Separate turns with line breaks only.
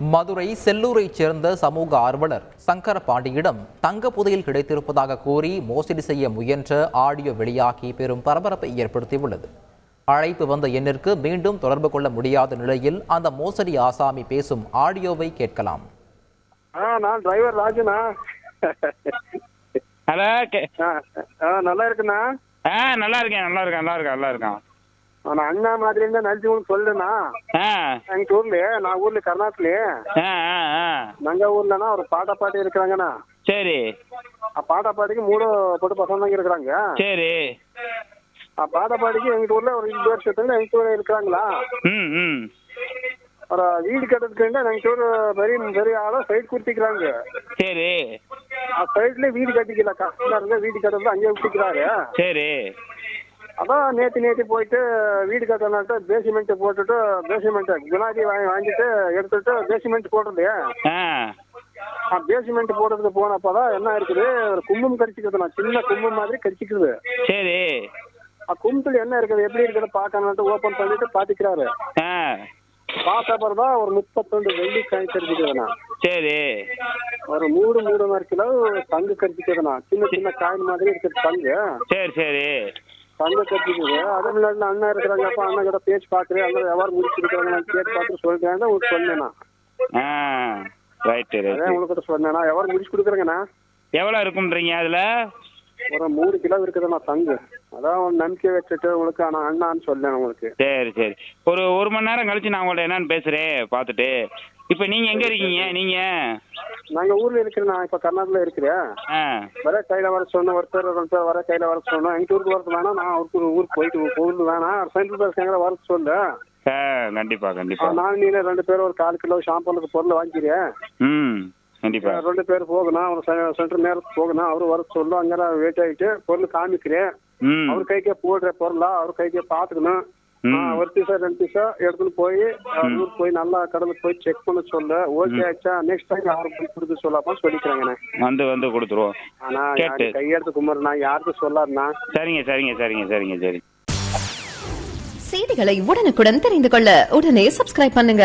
மதுரை செல்லூரைச் சேர்ந்த சமூக ஆர்வலர் சங்கர பாண்டியிடம் தங்க புதையல் கிடைத்திருப்பதாக கூறி மோசடி செய்ய முயன்ற ஆடியோ வெளியாகி பெரும் பரபரப்பை ஏற்படுத்தியுள்ளது. அழைப்பு வந்த எண்ணிற்கு மீண்டும் தொடர்பு கொள்ள முடியாத நிலையில் அந்த மோசடி ஆசாமி பேசும் ஆடியோவை கேட்கலாம்.
ஆ நான் டிரைவர் ராஜுண்ணா
ஹலோ
நல்லா இருக்குண்ணா.
நல்லா இருக்கேன் நல்லா இருக்கேன் நல்லா இருக்கேன் நல்லா இருக்கேன்.
நான் அண்ணா மாதிரி இருந்தா நரசிம்மன்
சொல்லுனா
எங்க ஊர்ல நான் ஊர்ல கர்நாடகல நங்க ஊர்லனா ஒரு பாட்டா பாட்டி இருக்கிறாங்கண்ணா.
சரி.
பாட்டா பாட்டிக்கு மூணு போட்டு பசங்க இருக்கிறாங்க.
சரி.
பாட்ட பாட்டிக்கு எங்க ஊர்ல ஒரு இருபது வருஷத்துல எங்க ஊர்ல இருக்கிறாங்களா? ஒரு வீடு கட்டுறதுக்கு எங்க ஊர் பெரிய பெரிய ஆளா சைடு கொடுத்துக்கிறாங்க.
சரி.
சைட்ல வீடு கட்டிக்கல. கஷ்டமா இருந்தா வீடு கட்டுறது அங்கே விட்டுக்கிறாரு.
சரி.
அதான் நேற்று நேற்று போயிட்டு வீடு கட்டணுன்ட்டு பேசிமெண்ட் போட்டுட்டு பேசிமெண்ட் குலாபி வாங்கி வாங்கிட்டு எடுத்துட்டு பேசிமெண்ட் போடுறது பேசிமெண்ட் போடுறதுக்கு போனப்பதான் என்ன இருக்குது? ஒரு கும்பம் கடிச்சிக்கிறது நான் சின்ன கும்பம் மாதிரி கடிச்சிக்குது
சரி.
ஆ கும்பத்துல என்ன இருக்குது? எப்படி இருக்குது பார்க்கணுன்ட்டு ஓப்பன் பண்ணிட்டு பாத்துக்கிறாரு
ஆ.
பார்த்த அப்புறம் தான் ஒரு முப்பத்தொண்டு வெள்ளி காய் கடிச்சிக்குதுண்ணா
சரி.
ஒரு மூணு மூணுన్నரை கிலோ தங்கு கடிச்சிக்குதுண்ணா சின்ன சின்ன காயின் மாதிரி இருக்குது தங்கு.
சரி சரி.
தங்க கட்டிக்குது அதே முன்னாடி அண்ணன் இருக்கிறாங்க. அப்ப அண்ணன் கிட்ட பேச்சு பாக்குறேன் அண்ணன் எவ்வாறு முடிச்சிருக்காங்க நான் கேட்டு பார்த்து சொல்றேன். உங்களுக்கு சொன்னேண்ணா
ஆ ரைட்டு ரைட்டு
உங்களுக்கு சொன்னேண்ணா எவ்வாறு முடிச்சு கொடுக்குறேங்கண்ணா
எவ்வளோ இருக்கும்ன்றீங்க அதில்?
ஒரு மூணு கிலோ இருக்குதுண்ணா தங்கு. அதான் நம்பிக்கை வச்சுட்டு உங்களுக்கு நான் அண்ணான்னு சொன்னேன் உங்களுக்கு.
சரி சரி. ஒரு ஒரு மணி நேரம் கழிச்சு நான் உங்கள்ட்ட என்னன்னு பேசுகிறேன் பார்த்துட்டு. இப்போ நீங்கள் எங்கே இருக்கீங்க? நீங்கள்
நாங்க ஊர்ல இருக்கிறேன் நான். இப்ப கர்நாடகால இருக்கிறேன். வர கையில வர சொன்னேன் ஒருத்தர் வர கையில வர சொன்னோம் எங்க ஊருக்கு வரது வேணாம் நான் அவருக்கு ஊருக்கு போயிட்டு ஊருக்கு வேணாம். சென்ட்ரல் பஸ் எங்களை வர சொல்லு
ஆ கண்டிப்பாக கண்டிப்பாக
நான் நீ ரெண்டு பேரும் ஒரு கால் கிலோ ஷாம்பலுக்கு பொருள் வாங்கிக்கிறேன்.
ம் கண்டிப்பாக
ரெண்டு பேர் போகணும் அவர் சென்டர் நேரத்துக்கு போகணும். அவரு வர சொல்லும் அங்கே வெயிட் ஆகிட்டு பொருள் காமிக்கிறேன். அவர் கைக்கே போடுற பொருளா அவர் கைக்கே பார்த்துக்கணும். ஒரு பீஸா ரெண்டு பீஸா எடுத்துன்னு போய் ஊருக்கு போய் நல்லா கடலுக்கு போய் செக் பண்ண சொல்லு ஓகே ஆச்சா நெக்ஸ்ட் டைம் யாருக்கு போய் கொடுக்க சொல்லாம சொல்லிக்கிறேங்கண்ணே
வந்து வந்து கொடுத்துருவோம்
ஆனா
கேட்டு.
யாரு கையெடுத்து கும்பிட்றேண்ணா யாருக்கும் சொல்லாருண்ணா
சரிங்க சரிங்க சரிங்க சரிங்க சரி.
செய்திகளை உடனுக்குடன் தெரிந்து கொள்ள உடனே சப்ஸ்கிரைப் பண்ணுங்க.